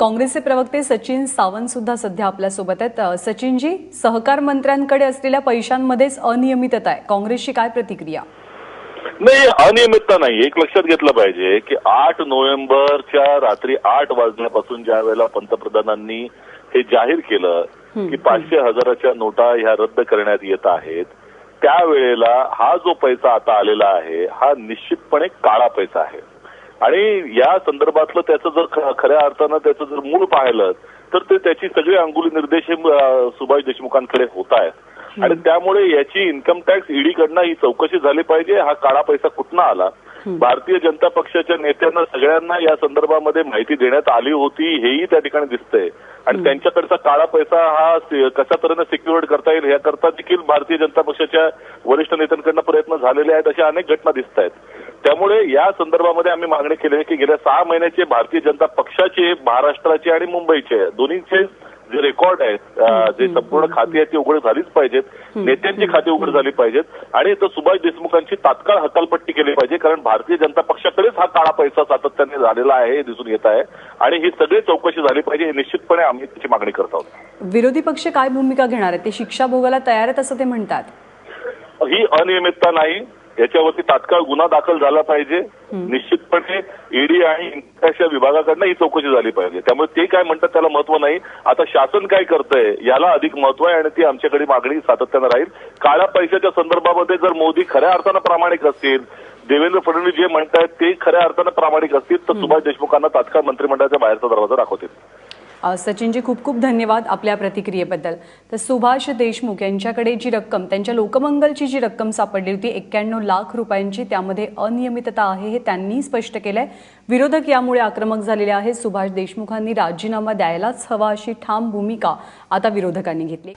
काँग्रेसचे प्रवक्ते सचिन सावंत सुद्धा सध्या आपल्यासोबत आहेत. सचिनजी सहकार मंत्र्यांकडे असलेल्या पैशांमध्येच अनियमितता आहे. काँग्रेसची काय प्रतिक्रिया? नाही अनियमितता नाही. एक लक्षात घेतलं पाहिजे की आठ नोव्हेंबरच्या रात्री आठ वाजल्यापासून ज्या वेळेला पंतप्रधानांनी हे जाहीर केलं की पाचशे हजाराच्या नोटा ह्या रद्द करण्यात येत आहेत त्यावेळेला हा जो पैसा आता आलेला आहे हा निश्चितपणे काळा पैसा आहे. आणि या संदर्भातलं त्याचं जर खऱ्या अर्थानं त्याचं जर मूळ पाहिलं तर ते त्याची सगळी अंगुली निर्देश सुभाष देशमुखांकडे होत आहेत. आणि त्यामुळे याची इन्कम टॅक्स ईडीकडनं ही चौकशी झाली पाहिजे हा काळा पैसा कुठनं आला? भारतीय जनता पक्षाच्या नेत्यांना सगळ्यांना या संदर्भामध्ये माहिती देण्यात आली होती हेही त्या ठिकाणी दिसतंय. आणि त्यांच्याकडचा काळा पैसा हा कशा तऱ्हेने सिक्युअर्ड करता येईल याकरता देखील भारतीय जनता पक्षाच्या वरिष्ठ नेत्यांकडनं प्रयत्न झालेले आहेत अशा अनेक घटना दिसत आहेत. त्यामुळे या संदर्भामध्ये आम्ही मागणी केली आहे की गेल्या सहा महिन्याचे भारतीय जनता पक्षाचे महाराष्ट्राचे आणि मुंबईचे दोन्हीचे जे रेकॉर्ड आहेत जे संपूर्ण खाती आहेत ती उघड झालीच पाहिजेत. नेत्यांची खाती उघड झाली पाहिजेत. आणि तर सुभाष देशमुखांची तात्काळ हकालपट्टी केली पाहिजे कारण भारतीय जनता पक्षाकडेच हा काळा पैसा सातत्याने झालेला आहे हे दिसून येत आहे. आणि ही सगळी चौकशी झाली पाहिजे हे निश्चितपणे आम्ही त्याची मागणी करत आहोत. विरोधी पक्ष काय भूमिका घेणार आहेत? ते शिक्षा भोगायला तयार आहेत असं ते म्हणतात. ही अनियमितता नाही याच्यावरती तात्काळ गुन्हा दाखल झाला पाहिजे. निश्चितपणे ईडी आणि इन्कमटॅक्सच्या विभागाकडनं ही चौकशी झाली पाहिजे. त्यामुळे ते काय म्हणतात त्याला महत्त्व नाही. आता शासन काय करतंय याला अधिक महत्त्व आहे आणि ती आमच्याकडे मागणी सातत्यानं राहील. काळ्या पैशाच्या संदर्भामध्ये जर मोदी खऱ्या अर्थानं प्रामाणिक असतील देवेंद्र फडणवीस जे म्हणतायत ते खऱ्या अर्थानं प्रामाणिक असतील तर सुभाष देशमुखांना तात्काळ मंत्रिमंडळाच्या बाहेरचा दरवाजा दाखवतील. सचिनजी खूप खूप धन्यवाद आपल्या प्रतिक्रियेबद्दल. तर सुभाष देशमुख यांच्याकडे जी रक्कम त्यांच्या लोकमंगलची जी रक्कम सापडली होती एक्क्याण्णव लाख रुपयांची त्यामध्ये अनियमितता आहे हे त्यांनी स्पष्ट केलं आहे विरोधक यामुळे आक्रमक झालेले आहेत. सुभाष देशमुखांनी राजीनामा द्यायलाच हवा अशी ठाम भूमिका आता विरोधकांनी घेतली.